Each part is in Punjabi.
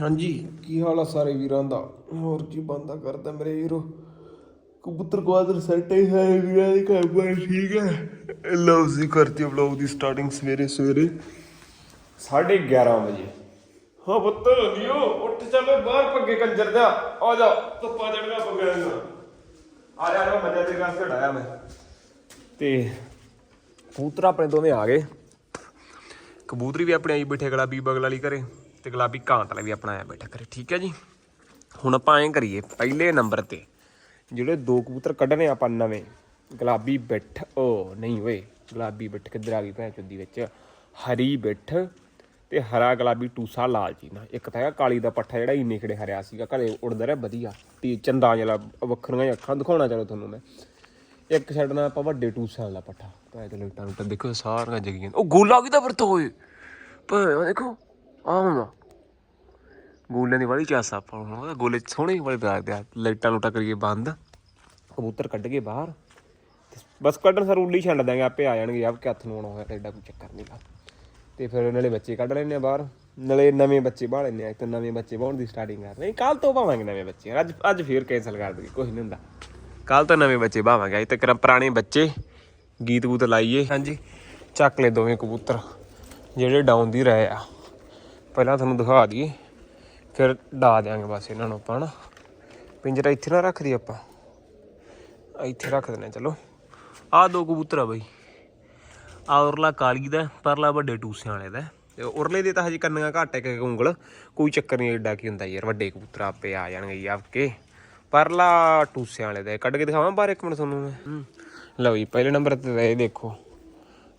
ਹਾਂਜੀ। ਕੀ ਹਾਲ ਆ ਸਾਰੇ ਵੀਰਾਂ ਦਾ? ਹੋਰ ਕੀ ਬੰਦਾ ਕਰਦਾ ਮੇਰੇ ਵੀਰੋ। ਕਬੂਤਰ ਕੁਆਦਰ ਸੈੱਟ ਹੈ ਵੀਰਾਂ ਦੀ ਘਰ ਬਾਰ ਠੀਕ ਹੈ। ਲਓ ਜੀ ਕਰਤੀ ਵਲੌਗ ਦੀ ਸਟਾਰਟਿੰਗ ਸਵੇਰੇ ਸਵੇਰੇ। 11:30 ਵਜੇ। ਹਾਂ ਪੁੱਤ ਲਿਓ ਉੱਠ ਚੱਲੋ ਬਾਹਰ ਪੱਗੇ ਕੰਜਰ ਦਾ। ਆ ਜਾ ਧੁੱਪਾ ਚੜਨਾ ਪੱਗਿਆਂ ਨੂੰ ਆ ਜਾ ਆ ਜਾ ਮੱਜਾ ਤੇਰੇ ਵਾਸਤੇ ਢਾਇਆ ਮੈਂ। ਤੇ ਕਬੂਤਰ ਆਪਣੇ ਦੋਵੇਂ ਆ ਗਏ। ਕਬੂਤਰੀ ਵੀ ਆਪਣੇ ਆਈ ਬੈਠੇ ਗੁਲਾਬੀ ਬਗਲ ਵਾਲੀ ਘਰੇ। ਤੇ ਗੁਲਾਬੀ ਕਾਂਤ ਵਾਲਾ ਵੀ ਆਪਣਾ ਆਇਆ ਬੈਠਾ ਕਰੇ ਠੀਕ ਹੈ ਜੀ? ਹੁਣ ਆਪਾਂ ਐਂ ਕਰੀਏ, ਪਹਿਲੇ ਨੰਬਰ ਤੇ ਜਿਹੜੇ ਦੋ ਕਬੂਤਰ ਕੱਢਣੇ ਆਪਾਂ ਨਵੇਂ, ਗੁਲਾਬੀ ਬਿੱਠ ਉਹ ਨਹੀਂ ਓਏ, ਗੁਲਾਬੀ ਬਿੱਠ ਕਿੱਧਰ ਆ ਗਈ ਭੈਣ ਚੁੱਦੀ ਵਿੱਚ? ਹਰੀ ਬਿੱਠ ਤੇ ਹਰਾ ਗੁਲਾਬੀ ਟੂਸਾ ਲਾਲ ਨਾ ਇੱਕ ਤਾਂ ਹੈਗਾ ਕਾਲੀ ਦਾ ਪੱਠਾ ਜਿਹੜਾ ਇੰਨੇ ਖੜੇ ਹਰਿਆ ਸੀਗਾ, ਘਰੇ ਉੜਦਾ ਰਿਹਾ ਵਧੀਆ। ਤੇ ਚੰਦਾ ਜਿਹੜਾ ਵੱਖਰੀਆਂ ਜਿਹੀਆਂ ਅੱਖਾਂ ਦਿਖਾਉਣਾ ਚਲੋ ਤੁਹਾਨੂੰ ਮੈਂ। ਇੱਕ ਛੱਡਣਾ ਆਪਾਂ ਵੱਡੇ ਟੂਸਾਂ ਵਾਲਾ ਪੱਠਾ। ਭਾਵੇਂ ਤੇ ਲੁੱਟਾਂ ਨੂੰ ਦੇਖੋ ਸਾਰੀਆਂ ਜਗੀਆਂ। ਉਹ ਗੋਲਾ ਕਿਦਾ ਵਰਤੋ ਹੋਏ? ਭਾਵੇਂ ਦੇਖੋ, ਆਹ ਹੁਣ ਗੋਲਿਆਂ ਦੀ ਵਾਲੀ ਚਾਸ ਆਪਾਂ ਨੂੰ ਉਹਦਾ ਗੋਲੇ ਸੋਹਣੇ ਵਾਲੇ ਪਿਆਰ ਦੇ ਆ। ਲਾਈਟਾਂ ਲੂਟਾਂ ਕਰੀਏ ਬੰਦ। ਕਬੂਤਰ ਕੱਢ ਕੇ ਬਾਹਰ। ਬਸ ਕੱਢਣ ਸਰ ਉੱਲੀ ਛੱਡ ਦਾਂਗੇ ਆਪੇ ਆ ਜਾਣਗੇ। ਆਪ ਕਿ ਹੱਥ ਨੂੰ ਆਉਣਾ ਹੋਇਆ ਐਡਾ ਕੋਈ ਚੱਕਰ ਨਹੀਂਗਾ ਤੇ ਫਿਰ ਨਾਲੇ ਬੱਚੇ ਕੱਢ ਲੈਣੇ ਆ ਬਾਹਰ। ਨਾਲੇ ਨਵੇਂ ਬੱਚੇ ਬਾਹ ਲੈਣੇ ਆ ਤੇ ਨਵੇਂ ਬੱਚੇ ਬਾਹਣ ਦੀ ਸਟਾਰਟਿੰਗ ਕਰ ਨਹੀਂ ਕੱਲ ਤੋਂ ਭਾਵਾਂਗੇ ਨਵੇਂ ਬੱਚੇ। ਅੱਜ ਅੱਜ ਫੇਰ ਕੈਨਸਲ ਕਰ ਦਈਏ ਕੁਝ ਨਹੀਂ ਹੁੰਦਾ। ਕੱਲ ਤੋਂ ਨਵੇਂ ਬੱਚੇ ਭਾਵਾਂਗੇ। ਅੱਜ ਤੱਕ ਪੁਰਾਣੇ ਬੱਚੇ ਗੀਤ ਗੂਤ ਲਾਈਏ। ਹਾਂਜੀ, ਚੱਕ ਲੈ ਦੋਵੇਂ ਕਬੂਤਰ, ਜਿਹੜੇ ਡਾਊਨ ਦੀ ਰਹੇ ਆ। ਪਹਿਲਾਂ ਤੁਹਾਨੂੰ ਦਿਖਾ ਦਈਏ। ਫਿਰ ਡਾ ਦਿਆਂਗੇ ਬਸ ਇਹਨਾਂ ਨੂੰ ਆਪਾਂ ਨਾ ਪਿੰਜਰਾ ਇੱਥੇ ਨਾ ਰੱਖ ਦੀ ਆਪਾਂ। ਇੱਥੇ ਰੱਖ ਹਾਂ, ਚਲੋ। ਆਹ ਦੋ ਕਬੂਤਰ ਆ ਬਈ। ਆ ਉਰਲਾ ਕਾਲੀ ਦਾ ਪਰਲਾ ਵੱਡੇ ਟੂਸਿਆਂ ਵਾਲੇ ਦਾ। ਤੇ ਉਰਲੇ ਦੇ ਤਾਂ ਹਜੇ ਕੰਨੀਆਂ ਘੱਟ ਇੱਕ ਇੱਕ ਉਂਗਲ। ਕੋਈ ਚੱਕਰ ਨਹੀਂ ਏਡਾ ਕੀ ਹੁੰਦਾ ਯਾਰ ਵੱਡੇ ਕਬੂਤਰ ਆਪੇ ਆ ਜਾਣਗੇ ਜੀ ਆਪਕੇ। ਪਰਲਾ ਟੂਸਿਆਂ ਵਾਲੇ ਦਾ ਕੱਢ ਕੇ ਦਿਖਾਵਾਂ ਬਾਹਰ ਇੱਕ ਮਿੰਟ ਤੁਹਾਨੂੰ ਮੈਂ? ਹੂੰ। ਲਓ ਜੀ ਪਹਿਲੇ ਨੰਬਰ ਤੇ ਇਹ ਦੇਖੋ।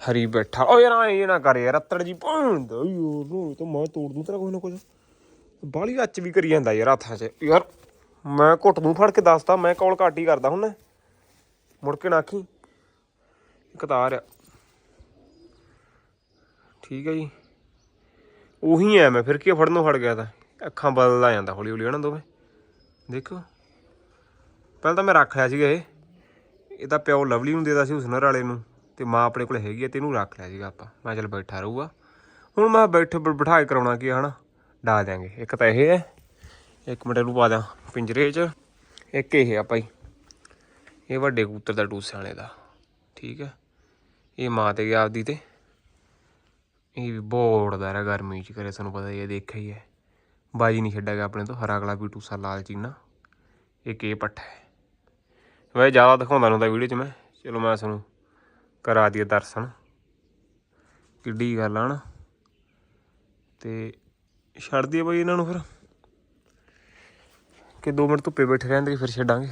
ਹਰੀ ਬੈਠਾ। ਓ ਯਾਰ ਇਹ ਨਾ ਕਰ ਯਾਰ ਅੱਤੜ ਜੀ ਭੰਦ ਯਾਰ ਨੂੰ ਤਾਂ ਮੈਂ ਤੋੜ ਦੂੰ ਤੇਰਾ ਕੋਈ ਨਾ ਕੁਝ ਬਾਲੀ ਅੱਚ ਵੀ ਕਰੀ ਜਾਂਦਾ ਯਾਰ ਹੱਥਾਂ 'ਚ। ਯਾਰ, ਮੈਂ ਘੁੱਟ ਨੂੰ ਫੜ ਕੇ ਦੱਸਦਾ ਮੈਂ ਕੌਲ ਘੱਟ ਹੀ ਕਰਦਾ ਹੁਣ। ਮੁੜ ਕੇ ਨਾਖੀ ਕਤਾਰ ਆ ਠੀਕ ਹੈ ਜੀ। ਉਹੀ ਐ ਮੈਂ, ਫਿਰ ਕੀ ਫੜਨ ਨੂੰ ਫੜ ਗਿਆ ਤਾਂ। ਅੱਖਾਂ ਬਦਲਦਾ ਜਾਂਦਾ ਹੌਲੀ ਹੌਲੀ ਹਨਾ ਦੋਵੇਂ? ਦੇਖੋ। ਪਹਿਲਾਂ ਤਾਂ ਮੈਂ ਰੱਖ ਲਿਆ ਸੀਗਾ ਇਹ। ਇਹ ਤਾਂ ਪਿਓ ਲਵਲੀ ਨੂੰ ਦੇਦਾ ਸੀ ਹੁਸਨਰ ਵਾਲੇ ਨੂੰ, ਤੇ ਮਾਂ ਆਪਣੇ ਕੋਲ ਹੈਗੀ ਐ ਤੇ ਇਹਨੂੰ ਰੱਖ ਲਿਆ ਸੀਗਾ ਆਪਾਂ। ਮੈਂ ਚੱਲ ਬੈਠਾ ਰਹੂਗਾ। ਹੁਣ ਮੈਂ ਬੈਠ ਬਿਠਾ ਕੇ ਕਰਾਉਣਾ ਕੀ ਆ, ਹਨਾ? ਡਾ ਦਿਆਂਗੇ। ਇੱਕ ਤਾਂ ਇਹ ਹੈ, ਇੱਕ ਮਿੰਟ ਨੂੰ ਪਾ ਦਿਆਂ ਪਿੰਜਰੇ 'ਚ। ਇੱਕ ਇਹ ਆ ਭਾਈ, ਇਹ ਵੱਡੇ ਕਬੂਤਰ ਦਾ ਟੂਸੇ ਵਾਲੇ ਦਾ, ਠੀਕ ਹੈ। ਇਹ ਮਾਂ ਤੇ ਗਿਆ ਆਪਦੀ ਤੇ। ਇਹ ਵੀ ਬੋੜਦਾ ਰਿਹਾ ਗਰਮੀ ਚ ਕਰੇ, ਤੁਹਾਨੂੰ ਪਤਾ ਹੀ ਹੈ, ਦੇਖਿਆ ਹੀ ਹੈ। ਬਾਜੀ ਨਹੀਂ ਛੱਡਿਆ ਗਿਆ ਆਪਣੇ ਤੋਂ, ਹਰਾ ਗਲਾ ਵੀ ਟੂਸਾ ਲਾਲ ਚੀਨਾ ਇੱਕ ਇਹ ਪੱਠਾ ਹੈ। ਵੈਸੇ ਜ਼ਿਆਦਾ ਦਿਖਾਉਂਦਾ ਨੂੰ ਤਾਂ ਵੀਡੀਓ 'ਚ ਮੈਂ। ਚਲੋ ਮੈਂ ਤੁਹਾਨੂੰ ਕਰਾ ਦਈਏ ਦਰਸ਼ਨ। ਕਿੱਡੀ ਗੱਲ ਆ ਨਾ। ਤੇ ਛੱਡ ਦਈਏ ਬਾਈ ਇਹਨਾਂ ਨੂੰ ਫਿਰ। ਕਿ 2 ਮਿੰਟ ਧੁੱਪੇ ਬੈਠੇ ਰਹਿਣ ਦੇ ਫਿਰ ਛੱਡਾਂਗੇ।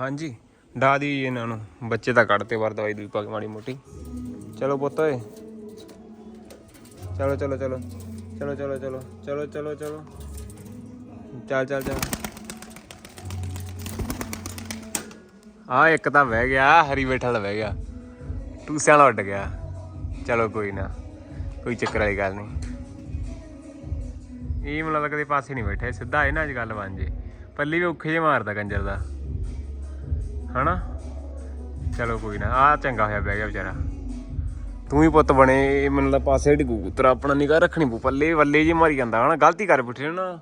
ਹਾਂਜੀ, ਡਾ ਦੀ ਇਹਨਾਂ ਨੂੰ। ਬੱਚੇ ਤਾਂ ਕੱਢਤੇ ਵਾਰ ਦਵਾਈ ਦੂਈ ਪਾ ਕੇ ਮਾੜੀ ਮੋਟੀ। ਚਲੋ ਪੁੱਤ ਓਏ। ਚਲੋ ਚਲੋ ਚਲੋ। ਚਲੋ ਚਲੋ ਚਲੋ। ਚਲੋ ਚਲੋ ਚਲੋ। ਚੱਲ ਚੱਲ ਚੱਲ। ਆ ਇੱਕ ਤਾਂ ਬਹਿ ਗਿਆ, ਹਰੀ ਬੈਠਾ ਵਾਲਾ ਬਹਿ ਗਿਆ। ਟੂਸਿਆਂ ਵਾਲਾ ਉੱਡ ਗਿਆ। ਚਲੋ ਕੋਈ ਨਾ, ਕੋਈ ਚੱਕਰ ਵਾਲੀ ਗੱਲ ਨਹੀਂ। ਇਹ ਮਤਲਬ ਕਦੇ ਪਾਸੇ ਨਹੀਂ ਬੈਠਾ ਸਿੱਧਾ ਇਹ ਨਾ ਅੱਜ ਗੱਲ ਬਣ ਜੇ। ਪੱਲੀ ਵੀ ਔਖੇ ਜੇ ਮਾਰਦਾ ਕੰਜਰ ਦਾ। ਹਨਾ? ਚਲੋ ਕੋਈ ਨਾ ਆ ਚੰਗਾ ਹੋਇਆ ਬਹਿ ਗਿਆ ਵਿਚਾਰਾ। ਤੂੰ ਹੀ ਪੁੱਤ ਬਣੇ, ਇਹ ਮੈਨੂੰ ਤਾਂ ਪਾਸੇ ਡਿੱਗੂ, ਤੇਰਾ ਆਪਣਾ ਨਿਗਾਹ ਰੱਖਣੀ ਪੂ ਪੱਲੇ ਵੱਲੇ ਜੀ ਮਾਰੀ ਜਾਂਦਾ ਹਨਾ, ਗਲਤੀ ਕਰ ਬਿਠੇ ਨਾ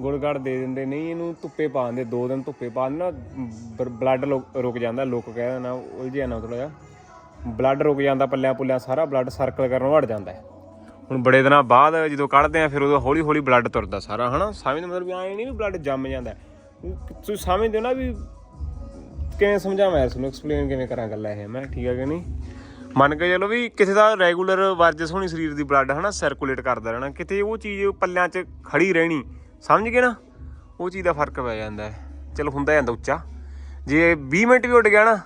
ਗੁੜਗੜ ਦੇ ਦਿੰਦੇ, ਨਹੀਂ ਇਹਨੂੰ ਧੁੱਪੇ ਪਾ ਦਿੰਦੇ, ਦੋ ਦਿਨ ਧੁੱਪੇ ਪਾ ਦਿੰਦੇ ਨਾ ਬਲੱਡ ਰੁਕ ਜਾਂਦਾ, ਲੋਕ ਕਹਿ ਦੇਣਾ ਉਲਝਿਆ ਨਾ ਥੋੜਾ ਜਿਹਾ। ਬਲੱਡ ਰੁਕ ਜਾਂਦਾ, ਪੱਲਿਆਂ ਪੁੱਲਿਆਂ ਸਾਰਾ ਬਲੱਡ ਸਰਕਲ ਕਰਨ ਵੜ ਜਾਂਦਾ ਹੁਣ ਬੜੇ ਦਿਨਾਂ ਬਾਅਦ ਜਦੋਂ ਕੱਢਦੇ ਆ ਫਿਰ ਉਦੋਂ ਹੌਲੀ ਹੌਲੀ ਬਲੱਡ ਤੁਰਦਾ ਸਾਰਾ, ਹਨਾ? ਸਮਝਦੇ ਮਤਲਬ ਵੀ ਨਹੀਂ ਵੀ ਬਲੱਡ ਜੰਮ ਜਾਂਦਾ। ਤੁਸੀਂ ਸਮਝਦੇ ਹੋ ਨਾ ਵੀ ਕਿਵੇਂ ਸਮਝਾਵਾਂ ਇਸ ਨੂੰ ਐਕਸਪਲੇਨ ਕਿਵੇਂ ਕਰਾਂ ਗੱਲਾਂ ਇਹ? ਮੈਂ ਠੀਕ ਹੈ ਕਿ ਨਹੀਂ? ਮੰਨ ਕੇ ਚਲੋ ਵੀ ਕਿਸੇ ਦਾ ਰੈਗੂਲਰ ਵਰਜਸ ਹੋਣੀ ਸਰੀਰ ਦੀ ਬਲੱਡ ਹਨਾ ਸਰਕੂਲੇਟ ਕਰਦਾ ਰਹਿਣਾ। ਕਿਤੇ ਉਹ ਚੀਜ਼ ਪੱਲਿਆਂ 'ਚ ਖੜੀ ਰਹਿਣੀ, ਸਮਝ ਗਏ ਨਾ? ਉਹ ਚੀਜ਼ ਦਾ ਫ਼ਰਕ ਪੈ ਜਾਂਦਾ ਹੈ। ਚਲੋ ਹੁੰਦਾ ਜਾਂਦਾ ਉੱਚਾ। ਜੇ 20 ਮਿੰਟ ਵੀ ਉੱਡ ਗਿਆ ਨਾ,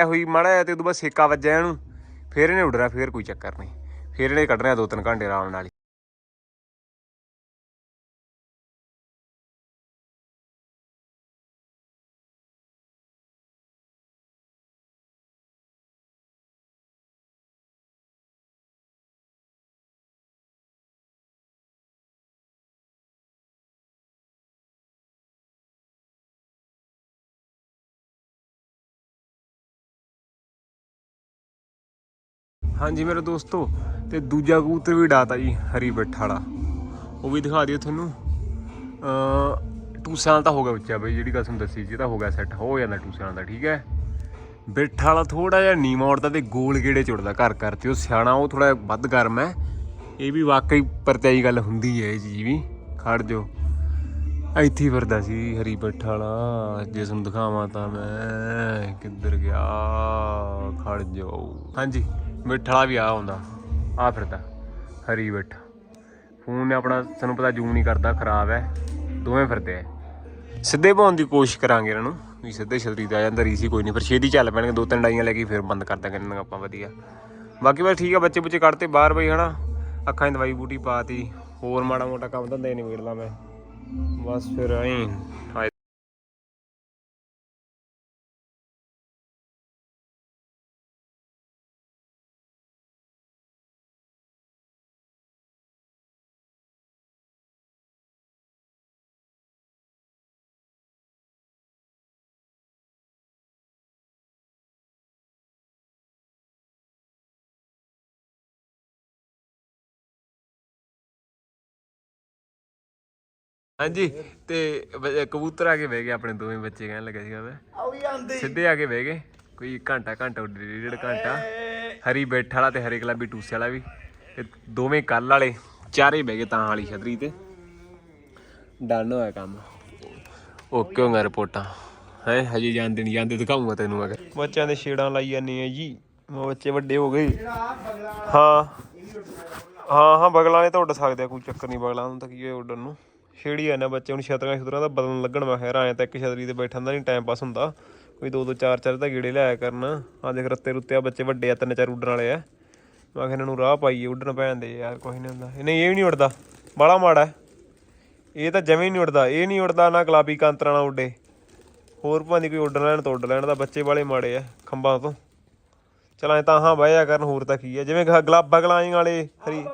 ਇਹੋ ਹੀ ਮਾੜਾ ਜਿਹਾ ਤੇ ਉਦੋਂ ਬਾਅਦ ਸੇਕਾ ਵੱਜਿਆ ਇਹਨੂੰ, ਫੇਰ ਇਹਨੇ ਉੱਡਣਾ, ਫੇਰ ਕੋਈ ਚੱਕਰ ਨਹੀਂ। ਫੇਰ ਇਹਨੇ ਕੱਢਣਾ ਦੋ ਤਿੰਨ ਘੰਟੇ ਆਰਾਮ ਨਾਲ ਹਾਂਜੀ ਮੇਰੇ ਦੋਸਤੋ, ਤੇ ਦੂਜਾ ਕਬੂਤਰ ਵੀ ਡਾਤਾ ਜੀ, ਹਰੀ ਬੱਠ ਵਾਲਾ। ਉਹ ਵੀ ਦਿਖਾ ਦਿਓ ਤੁਹਾਨੂੰ। ਅ ਟੂ ਤਾਂ ਹੋ ਗਿਆ ਬੱਚਾ ਬਈ, ਜਿਹੜੀ ਕਸਮ ਦੱਸੀ ਸੀ ਤਾਂ ਹੋ ਗਿਆ ਸੈੱਟ ਹੋ ਜਾਂਦਾ ਟੂ ਦਾ, ਠੀਕ ਹੈ? ਬਿੱਠ ਵਾਲਾ ਥੋੜਾ ਜਿਹਾ ਨੀਵਾਂ ਉੜਦਾ ਤੇ ਗੋਲ ਗੇੜੇ ਚੁੜਦਾ ਘਰ ਘਰ ਤੇ, ਉਹ ਸਿਆਣਾ, ਉਹ ਥੋੜਾ ਵੱਧ ਗਰਮ ਹੈ। ਇਹ ਵੀ ਵਾਕਈ ਪਰਤਿਆਈ ਗੱਲ ਹੁੰਦੀ ਹੈ ਇਹ ਜੀ ਵੀ। ਖੜ ਜੋ ਇੱਥੇ ਫਿਰਦਾ ਸੀ ਹਰੀ ਬੱਠ ਵਾਲਾ। ਜੇ ਤੁਹਾਨੂੰ ਦਿਖਾਵਾਂ ਤਾਂ ਮੈਂ ਕਿੱਧਰ ਗਿਆ। ਖੜ ਜਾਓ। ਹਾਂਜੀ। ਮਿੱਠ ਵਾਲਾ ਵੀ ਆ ਹੁੰਦਾ। ਆ ਫਿਰਦਾ। ਹਰੀ ਬੱਠ ਫੋਨ ਨੇ ਆਪਣਾ ਸਾਨੂੰ ਪਤਾ ਜੂਮ ਨਹੀਂ ਕਰਦਾ, ਖਰਾਬ ਹੈ ਦੋਵੇਂ ਫਿਰਦੇ ਆ ਸਿੱਧੇ ਪਾਉਣ ਦੀ ਕੋਸ਼ਿਸ਼ ਕਰਾਂਗੇ ਇਹਨਾਂ ਨੂੰ, ਵੀ ਸਿੱਧੇ ਛਤਰੀ ਤੇ ਆ ਜਾਂਦਾ, ਰੀਸੀ ਕੋਈ ਨਹੀਂ, ਪਰ ਛੇਤੀ ਚੱਲ ਪੈਣਗੇ। ਦੋ ਤਿੰਨ ਡਾਈਆਂ ਲੈ ਕੇ ਫਿਰ ਬੰਦ ਕਰ ਦਾਂਗੇ ਇਹਨਾਂ ਆਪਾਂ, ਵਧੀਆ। ਬਾਕੀ ਬਸ ਠੀਕ ਆ ਬੱਚੇ ਬੁੱਚੇ ਕੱਢਤੇ ਬਾਹਰ ਬਈ, ਹਨਾ। ਅੱਖਾਂ 'ਚ ਦਵਾਈ ਬੂਟੀ ਪਾਤੀ ਹੋਰ ਮਾੜਾ ਮੋਟਾ ਕੰਮ ਧੰਦੇ ਨਹੀਂ ਵੇੜਦਾ ਮੈਂ। ਬਸ ਫਿਰ ਐਂ। ਹਾਂਜੀ ਤੇ ਬ- ਕਬੂਤਰ ਆ ਕੇ ਬਹਿ ਗਏ ਆਪਣੇ ਦੋਵੇਂ ਬੱਚੇ ਕਹਿਣ ਲੱਗਾ ਸੀਗਾ ਮੈਂ। ਆ ਵੀ ਆਂਦੇ ਸਿੱਧੇ ਆ ਕੇ ਬਹਿ ਗਏ ਕੋਈ ਘੰਟਾ ਘੰਟਾ ਉੱਡ ਡੇਢ ਘੰਟਾ। ਹਰੀ ਬੈਠ ਵਾਲਾ ਤੇ ਹਰੇ ਗੁਲਾਬੀ ਟੂਸੇ ਵਾਲਾ ਵੀ। ਤੇ ਦੋਵੇਂ ਕੱਲ ਵਾਲੇ ਚਾਰੇ ਬਹਿ ਗਏ ਤਾਂ ਵਾਲੀ ਛਤਰੀ ਤੇ। ਡਨ ਹੋਇਆ ਕੰਮ। ਓਕੇ ਹੋਗਾ ਰਿਪੋਰਟਾਂ? ਹੈ ਹਜੇ ਜਾਂਦੇ ਨਹੀਂ ਜਾਂਦੇ ਦਿਖਾਉਂਗਾ ਤੈਨੂੰ ਅਗਰ। ਬੱਚਿਆਂ ਦੇ ਛੇੜਾਂ ਲਾਈ ਜਾਂਦੇ ਆ ਜੀ। ਉਹ ਬੱਚੇ ਵੱਡੇ ਹੋ ਗਏ। ਹਾਂ। ਹਾਂ ਹਾਂ ਬਗਲਾਂ ਨੇ ਤਾਂ ਉੱਡ ਸਕਦੇ ਆ ਕੋਈ ਚੱਕਰ ਨਹੀਂ ਬਗਲਾਂ ਨੂੰ ਤਾਂ ਕੀ ਹੋਇਆ ਉੱਡਣ ਨੂੰ। ਛੇੜੀ ਆ ਨਾ ਬੱਚੇ, ਹੁਣ ਛਤਰਾਂ ਛਤਰਾਂ ਦਾ ਬਦਲਣ ਲੱਗਣ ਮੈਂ ਖੈਰ ਆਇਆ ਤਾਂ ਇੱਕ ਛਤਰੀ ਤੇ ਬੈਠਣ ਦਾ ਨਹੀਂ ਟਾਈਮ ਪਾਸ ਹੁੰਦਾ। ਕੋਈ ਦੋ ਦੋ ਚਾਰ ਚਾਰ ਤਾਂ ਗੇੜੇ ਲਿਆਇਆ ਕਰਨ। ਆ ਦੇਖ ਰੱਤੇ ਰੁੱਤੇ ਆ, ਬੱਚੇ ਵੱਡੇ ਆ ਤਿੰਨ ਚਾਰ ਉੱਡਣ ਵਾਲੇ ਆ। ਮੈਂ ਕਿਹਾ ਇਹਨਾਂ ਨੂੰ ਰਾਹ ਪਾਈਏ, ਉੱਡਣ ਪੈਂਦੇ ਯਾਰ ਕੋਈ ਨਹੀਂ ਹੁੰਦਾ। ਨਹੀਂ, ਇਹ ਵੀ ਨਹੀਂ ਉੱਡਦਾ। ਬਾਲਾ ਮਾੜਾ ਹੈ। ਇਹ ਤਾਂ ਜਮੇ ਨਹੀਂ ਉੱਡਦਾ। ਇਹ ਨਹੀਂ ਉੱਡਦਾ ਨਾ ਗੁਲਾਬੀ ਕਾਂਤਰਾਂ ਨਾਲ ਉੱਡੇ। ਹੋਰ ਭਾਂਦੀ ਕੋਈ ਉੱਡਣ ਲੈਣ ਤਾਂ ਉੱਡ ਲੈਣ ਦਾ, ਬੱਚੇ ਵਾਲੇ ਮਾੜੇ ਆ, ਖੰਭਾਂ ਤੋਂ। ਚਲਾਂ ਤਾਂ ਹਾਂ, ਬਹਿ ਜਾ ਕਰਨ, ਹੋਰ ਤਾਂ ਕੀ ਆ। ਜਿਵੇਂ ਗ- ਗੁਲਾਬ ਵਾਲੇ, ਹਰੀ।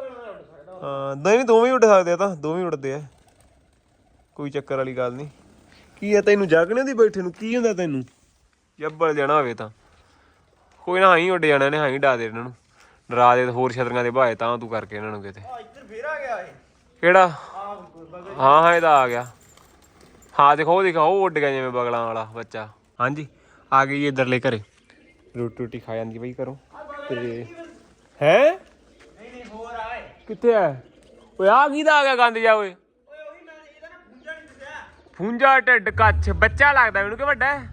ਹਾਂ, ਨਹੀਂ ਦੋਵੇਂ ਉੱਡ ਸਕਦੇ ਆ ਤਾਂ। ਦੋਵੇਂ ਉੱਡਦੇ ਆ। ਕੋਈ ਚੱਕਰ ਵਾਲੀ ਗੱਲ ਨਹੀਂ। ਕੀ ਆ ਤੈਨੂੰ ਜਾਗਣੇ ਦੀ ਬੈਠੇ ਨੂੰ? ਕੀ ਹੁੰਦਾ ਤੈਨੂੰ? ਜੱਬਲ ਜਾਣਾ ਹੋਵੇ ਤਾਂ। ਕੋਈ ਨਾ ਹਾਂ ਹੀ ਉੱਡ ਜਾਣਾ ਨੇ ਹਾਂ ਹੀ ਡਾ ਦੇ ਇਹਨਾਂ ਨੂੰ। ਡਰਾ ਦੇ ਤੇ ਹੋਰ ਛਤਰੀਆਂ ਦੇ ਭਾਏ ਤਾਂ ਤੂੰ ਕਰਕੇ ਇਹਨਾਂ ਨੂੰ ਕਿਤੇ। ਇੱਧਰ ਫੇਰ ਆ ਗਿਆ ਇਹ। ਕਿਹੜਾ? ਹਾਂ ਹਾਂ ਇਹਦਾ ਆ ਗਿਆ। ਹਾਂ ਦੇਖੋ ਉਹ ਦੇਖੋ ਉਹ ਉੱਡ ਗਿਆ ਜਿਵੇਂ ਬਗਲਾਂ ਵਾਲਾ ਬੱਚਾ। ਹਾਂਜੀ ਆ ਗਈ ਇਧਰਲੇ ਘਰੇ। ਰੋਟੀ ਰੋਟੀ ਖਾ ਜਾਂਦੀ ਬਈ ਕਰੋ ਤੇ ਹੈ? ਨਹੀਂ ਨਹੀਂ ਹੋਰ ਆਏ ਕਿੱਥੇ ਆ? ਓਏ ਆ ਕਿਹਦਾ ਆ ਗਿਆ ਗੰਦ ਜਾ ਓਏ ਓਏ ਉਹੀ ਮੈਂ ਇਹਦਾ ਨਾ ਪੂਜਾ ਨਹੀਂ ਦਿਸਿਆ ਫੁੰਜਾ ਢਿੱਡ ਕੱਛ ਬੱਚਾ ਲੱਗਦਾ ਮੈਨੂੰ ਕਿ ਵੱਡਾ ਹੈ?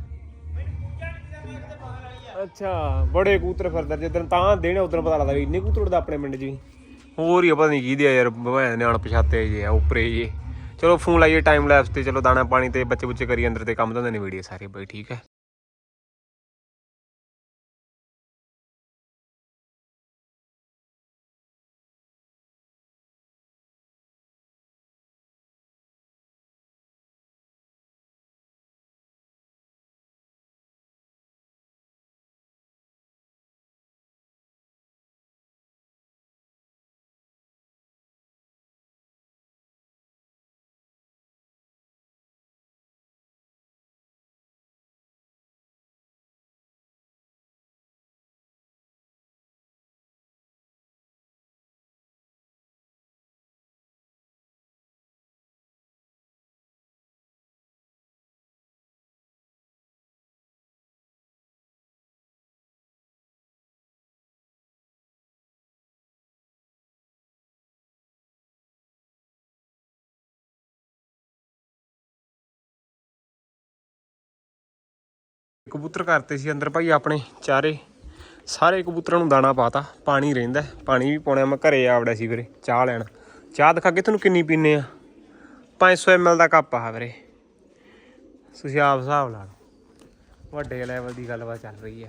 ਅੱਛਾ ਬੜੇ ਕੂਤਰ ਫਿਰਦੇ ਜਿੱਦਣ ਤਾਂ ਦੇਣੇ ਉਦੋਂ ਪਤਾ ਲੱਗਦਾ ਵੀ ਇੰਨੇ ਕੂਤਰ ਉੱਡਦਾ ਆਪਣੇ ਪਿੰਡ 'ਚ ਵੀ। ਹੋਰ ਹੀ ਆ, ਪਤਾ ਨਹੀਂ ਕੀ ਦੇ ਆ ਯਾਰ ਭੈਣ ਨੇ ਅਣਪਛਾਤੇ ਜੇ ਆ ਉੱਪਰੇ ਜੇ। ਚਲੋ ਫੋਨ ਲਾਈਏ ਟਾਈਮ ਲੈਪਸ ਤੇ ਚਲੋ ਦਾਣਾ ਪਾਣੀ ਤੇ ਬੱਚੇ ਬੁੱਚੇ ਕਰੀ ਅੰਦਰ ਤੇ ਕੰਮ ਧੰਦੇ ਨੇ ਵੀਡੀਓ ਸਾਰੇ ਬਈ ਠੀਕ ਹੈ। ਕਬੂਤਰ ਕਰਤੇ ਸੀ ਅੰਦਰ ਭਾਈ ਆਪਣੇ ਚਾਰੇ। ਸਾਰੇ ਕਬੂਤਰਾਂ ਨੂੰ ਦਾਣਾ ਪਾਤਾ, ਪਾਣੀ ਰਹਿੰਦਾ ਪਾਣੀ ਵੀ ਪਾਉਣਾ ਮੈਂ ਘਰੇ ਆਵੜਿਆ ਸੀ ਵੀਰੇ, ਚਾਹ ਲੈਣ। ਚਾਹ ਦਿਖਾ ਕੇ ਤੁਹਾਨੂੰ ਕਿੰਨੀ ਪੀਨੇ ਆ? 500 ml ਦਾ ਕੱਪ ਆ ਵੀਰੇ। ਤੁਸੀਂ ਆਪ ਹਿਸਾਬ ਲਾ ਲਓ। ਵੱਡੇ ਲੈਵਲ ਦੀ ਗੱਲਬਾਤ ਚੱਲ ਰਹੀ ਆ।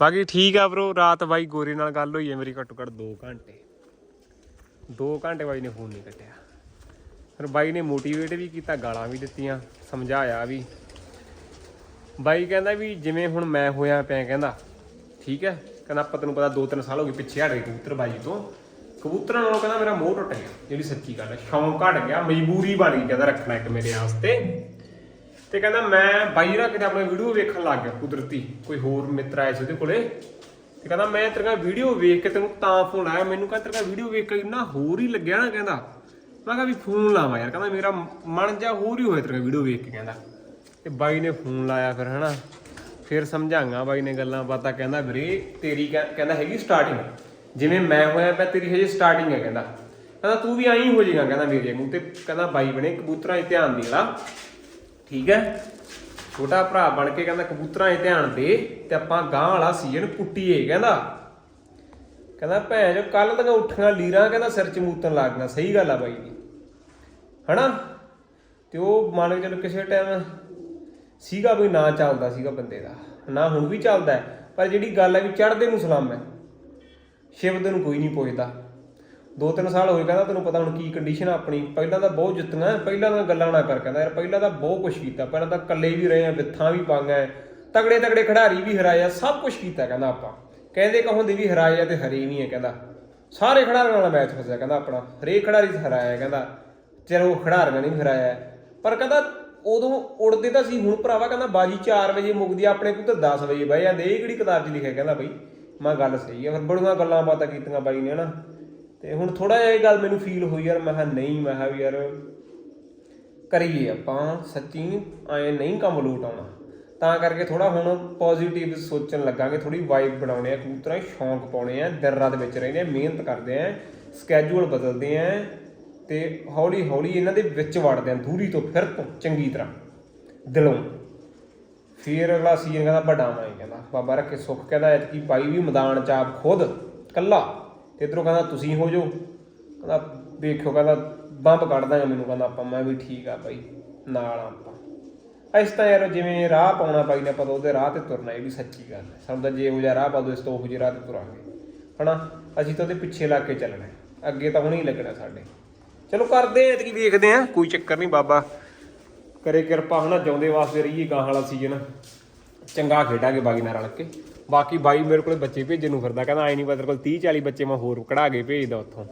ਬਾਕੀ ਠੀਕ ਆ ਬ్రో ਰਾਤ ਬਾਈ ਗੋਰੇ ਨਾਲ ਗੱਲ ਹੋਈ ਹੈ ਮੇਰੀ ਘੱਟੋ ਘੱਟ 2 ਘੰਟੇ। 2 ਘੰਟੇ ਬਾਈ ਨੇ ਫੋਨ ਨਹੀਂ ਕੱਟਿਆ। ਫਿਰ ਬਾਈ ਨੇ ਮੋਟੀਵੇਟ ਵੀ ਕੀਤਾ, ਗਾਲਾਂ ਵੀ ਦਿੱਤੀਆਂ, ਸਮਝਾਇਆ ਵੀ। ਬਾਈ ਕਹਿੰਦਾ ਵੀ ਜਿਵੇਂ ਹੁਣ ਮੈਂ ਹੋਇਆ ਪਿਆ ਕਹਿੰਦਾ, ਠੀਕ ਹੈ? ਕਹਿੰਦਾ ਆਪਾਂ ਤੈਨੂੰ ਪਤਾ 2-3 ਸਾਲ ਹੋ ਗਏ ਪਿੱਛੇ ਹਟ ਗਏ ਕਬੂਤਰ ਬਾਜੀ ਤੋਂ। ਕਬੂਤਰਾਂ ਨਾਲੋਂ ਕਹਿੰਦਾ ਮੇਰਾ ਮੋਹ ਟੁੱਟ ਗਿਆ, ਜਿਹੜੀ ਸੱਚੀ ਗੱਲ ਹੈ, ਸ਼ੌਂਕ ਘਟ ਗਿਆ, ਮਜਬੂਰੀ ਬਣ ਗਈ ਕਹਿੰਦਾ ਰੱਖਣਾ ਇੱਕ ਮੇਰੇ ਵਾਸਤੇ। ਤੇ ਕਹਿੰਦਾ ਮੈਂ ਬਾਈ ਰਾ ਕਿਤੇ ਆਪਣਾ ਵੀਡੀਓ ਵੇਖਣ ਲੱਗ ਗਿਆ ਕੁਦਰਤੀ, ਕੋਈ ਹੋਰ ਮਿੱਤਰ ਆਇਆ ਸੀ ਉਹਦੇ ਕੋਲੇ। ਤੇ ਕਹਿੰਦਾ ਮੈਂ ਤੇਰਾ ਵੀਡੀਓ ਵੇਖ ਕੇ ਤੈਨੂੰ ਤਾਂ ਫੋਨ ਆਇਆ ਮੈਨੂੰ ਕਹਿੰਦਾ ਤੇਰਾ ਵੀਡੀਓ ਵੇਖ ਕੇ ਇੰਨਾ ਹੋਰ ਹੀ ਲੱਗਿਆ ਨਾ ਕਹਿੰਦਾ। ਮੈਂ ਕਿਹਾ ਵੀ ਫੋਨ ਲਾਵਾਂ ਯਾਰ, ਕਹਿੰਦਾ ਮੇਰਾ ਮਨ ਜਾ ਹੋਰ ਹੀ ਹੋਇਆ ਤੇਰਾ ਵੀਡੀਓ ਵੇਖ ਕੇ ਕਹਿੰਦਾ। ਤੇ ਬਾਈ ਨੇ ਫੋਨ ਲਾਇਆ ਫਿਰ, ਹਨਾ? ਫਿਰ ਸਮਝਾਂਗਾ ਬਾਈ ਨੇ ਗੱਲਾਂ ਬਾਤਾਂ, ਕਹਿੰਦਾ ਵੀਰੇ ਤੇਰੀ ਕਹਿ- ਕਹਿੰਦਾ ਹੈਗੀ ਸਟਾਰਟਿੰਗ ਜਿਵੇਂ ਮੈਂ ਹੋਇਆ ਪਿਆ, ਤੇਰੀ ਹਜੇ ਸਟਾਰਟਿੰਗ ਹੈ, ਕਹਿੰਦਾ। ਕਹਿੰਦਾ ਤੂੰ ਵੀ ਆਈ ਹੋ ਜਾਏਗਾ, ਕਹਿੰਦਾ ਮੇਰੇ ਨੂੰ ਤੇ। ਕਹਿੰਦਾ ਬਾਈ ਬਣੇ ਕਬੂਤਰਾਂ 'ਤੇ ਧਿਆਨ ਦੇ ਲਾ ਠੀਕ ਹੈ? ਛੋਟਾ ਭਰਾ ਬਣ ਕੇ ਕਹਿੰਦਾ ਕਬੂਤਰਾਂ 'ਤੇ ਧਿਆਨ ਦੇ ਤੇ ਆਪਾਂ ਗਾਂ ਵਾਲਾ ਸੀਜ਼ਨ ਪੁੱਟੀਏ ਕਹਿੰਦਾ। ਕਹਿੰਦਾ ਭੈਣ ਜੋ ਕੱਲ ਤੱਕ ਉੱਠੀਆਂ ਲੀਰਾਂ, ਕਹਿੰਦਾ ਸਿਰ ਚ ਮੂਤਣ ਲੱਗ ਗਈਆਂ। ਸਹੀ ਗੱਲ ਆ ਬਾਈ ਦੀ। ਹਨਾ? ਤੇ ਉਹ ਮੰਨ ਕੇ ਚਲੋ ਕਿਸੇ ਟਾਈਮ ਸੀਗਾ ਵੀ ਨਾ ਚੱਲਦਾ ਸੀਗਾ ਬੰਦੇ ਦਾ, ਨਾ ਹੁਣ ਵੀ ਚੱਲਦਾ ਪਰ ਜਿਹੜੀ ਗੱਲ ਹੈ ਵੀ ਚੜ੍ਹਦੇ ਨੂੰ ਸਲਾਮ ਹੈ। ਸ਼ਿਵਦੇ ਨੂੰ ਕੋਈ ਨਹੀਂ ਪੁੱਛਦਾ। ਦੋ ਤਿੰਨ ਸਾਲ ਹੋਏ ਕਹਿੰਦਾ ਤੈਨੂੰ ਪਤਾ ਹੁਣ ਕੀ ਕੰਡੀਸ਼ਨ ਆ ਆਪਣੀ, ਪਹਿਲਾਂ ਤਾਂ ਬਹੁਤ ਜਿੱਤੀਆਂ, ਪਹਿਲਾਂ ਤਾਂ ਗੱਲਾਂ ਨਾ ਕਰ ਕਹਿੰਦਾ ਯਾਰ, ਪਹਿਲਾਂ ਤਾਂ ਬਹੁਤ ਕੁਝ ਕੀਤਾ, ਪਹਿਲਾਂ ਤਾਂ ਇਕੱਲੇ ਵੀ ਰਹੇ ਆ ਵਿੱਥਾਂ ਵੀ ਪਾਂਗਾ ਤਗੜੇ ਤਗੜੇ ਖਿਡਾਰੀ ਵੀ ਹਰਾਏ ਆ, ਸਭ ਕੁਝ ਕੀਤਾ ਕਹਿੰਦਾ ਆਪਾਂ। ਕਹਿੰਦੇ ਕਹੋਂਦੇ ਵੀ ਹਰਾਏ ਆ ਤੇ ਹਰੇ ਨਹੀਂ ਹੈ ਕਹਿੰਦਾ। ਸਾਰੇ ਖਿਡਾਰੀਆਂ ਨਾਲ ਮੈਚ ਫਸਿਆ ਕਹਿੰਦਾ ਆਪਣਾ, ਹਰੇਕ ਖਿਡਾਰੀ ਹਰਾਇਆ ਕਹਿੰਦਾ। ਚਲੋ ਖਿਡਾਰੀਆਂ ਨੇ ਵੀ ਹਰਾਇਆ। ਪਰ ਕਹਿੰਦਾ ਉਦੋਂ ਉੜਦੇ ਤਾਂ ਸੀ, ਹੁਣ ਭਰਾਵਾ ਕਹਿੰਦਾ ਬਾਜੀ 4 ਵਜੇ ਮੁੱਕਦੀ ਆ, ਆਪਣੇ ਕੋਲ ਤਾਂ 10 ਵਜੇ ਬਹਿ ਜਾਂਦੇ, ਇਹ ਕਿਹੜੀ ਕਿਤਾਬ 'ਚ ਲਿਖਿਆ ਕਹਿੰਦਾ ਬਈ? ਮੈਂ ਗੱਲ ਸਹੀ ਆ, ਫਿਰ ਬੜੀਆਂ ਗੱਲਾਂ ਬਾਤਾਂ ਕੀਤੀਆਂ ਬਾਈ ਨੇ, ਹਨਾ? ਤੇ ਹੁਣ ਥੋੜਾ ਜਿਹਾ ਇਹ ਗੱਲ ਮੈਨੂੰ ਫੀਲ ਹੋਈ ਯਾਰ, ਮੈਂ ਕਿਹਾ ਨਹੀਂ, ਮੈਂ ਕਿਹਾ ਵੀ ਯਾਰ ਕਰੀਏ ਆਪਾਂ, ਸੱਚੀ ਐ ਨਹੀਂ ਕੰਮ ਲੋਟ ਆਉਣਾ। ਤਾਂ ਕਰਕੇ ਥੋੜਾ ਹੁਣ ਪੋਜ਼ਿਟਿਵ ਸੋਚਣ ਲੱਗਾਂਗੇ ਥੋੜੀ ਵਾਈਬ ਬਣਾਉਣੇ ਆ, ਕਬੂਤਰਾਂ ਸ਼ੌਂਕ ਪਾਉਣੇ ਆ, ਦਿਨ ਰਾਤ ਵਿੱਚ ਰਹਿੰਦੇ ਆ, ਮਿਹਨਤ ਕਰਦੇ ਆ ਸਕੇਜੂਲ ਬਦਲਦੇ ਆ ਤੇ ਹੌਲੀ ਹੌਲੀ ਇਹਨਾਂ ਦੇ ਵਿੱਚ ਵੜਦੇ ਆ, ਦੂਰੀ ਤੋਂ ਫਿਰ ਤੋਂ ਚੰਗੀ ਤਰ੍ਹਾਂ। ਦਿਲੋਂ। ਫਿਰ ਅਗਲਾ ਸੀਜ਼ਨ ਕਹਿੰਦਾ, ਵੱਡਾ ਮੈਂ ਕਹਿੰਦਾ। ਬਾਬਾ ਰੱਖੇ ਸੁੱਖ ਕਹਿੰਦਾ, ਐਤਕੀ ਬਾਈ ਵੀ ਮੈਦਾਨ ਚ ਆਪ ਖੁਦ ਕੱਲਾ ਤੇ ਇਧਰੋਂ ਕਹਿੰਦਾ, ਤੁਸੀਂ ਹੋ ਜਾਓ। ਕਹਿੰਦਾ ਵੇਖਿਓ ਕਹਿੰਦਾ, ਬੰਬ ਕੱਢ ਦਾਂਗੇ ਮੈਨੂੰ ਕਹਿੰਦਾ, ਆਪਾਂ, ਮੈਂ ਵੀ ਠੀਕ ਆ ਬਾਈ ਨਾਲ ਆ ਆਪਾਂ। ਇਸ ਤਾਂ ਯਾਰ, ਜਿਵੇਂ ਰਾਹ ਪਾਉਣਾ ਬਾਈ ਨੇ, ਆਪਾਂ ਤਾਂ ਉਹਦੇ ਰਾਹ ਤੇ ਤੁਰਨਾ, ਇਹ ਵੀ ਸੱਚੀ ਗੱਲ ਹੈ। ਸਾਨੂੰ ਤਾਂ ਜੇ ਇਹੋ ਜਿਹਾ ਰਾਹ ਪਾ ਦੋ, ਇਸ ਤੋਂ ਉਹੋ ਜਿਹੇ ਰਾਹ ਤੇ ਤੁਰਾਂਗੇ। ਹਨਾ? ਅਸੀਂ ਤਾਂ ਉਹਦੇ ਪਿੱਛੇ ਲੱਗ ਕੇ ਚੱਲਣਾ ਅੱਗੇ ਤਾਂ ਹੁਣੇ ਹੀ ਲੱਗਣਾ ਸਾਡੇ। ਚਲੋ ਕਰਦੇ ਐਤਕੀ ਵੇਖਦੇ ਆ। ਕੋਈ ਚੱਕਰ ਨਹੀਂ ਬਾਬਾ। ਕਰੇ ਕਿਰਪਾ ਹਨਾ, ਜਿਉਂਦੇ ਵਾਸਤੇ ਰਹੀਏ ਗਾਂ ਵਾਲਾ ਸੀਜ਼ਨ ਚੰਗਾ ਖੇਡਾਂਗੇ ਬਾਗੀ ਨਾਲ ਰਲ ਕੇ। ਬਾਕੀ ਬਾਈ ਮੇਰੇ ਕੋਲ ਬੱਚੇ ਭੇਜਣ ਨੂੰ ਫਿਰਦਾ, ਕਹਿੰਦਾ ਆਈ ਨਹੀਂ ਤੇਰੇ ਕੋਲ 30 40 ਬੱਚੇ, ਮੈਂ ਹੋਰ ਕਢਾ ਕੇ ਭੇਜਦਾ ਉੱਥੋਂ।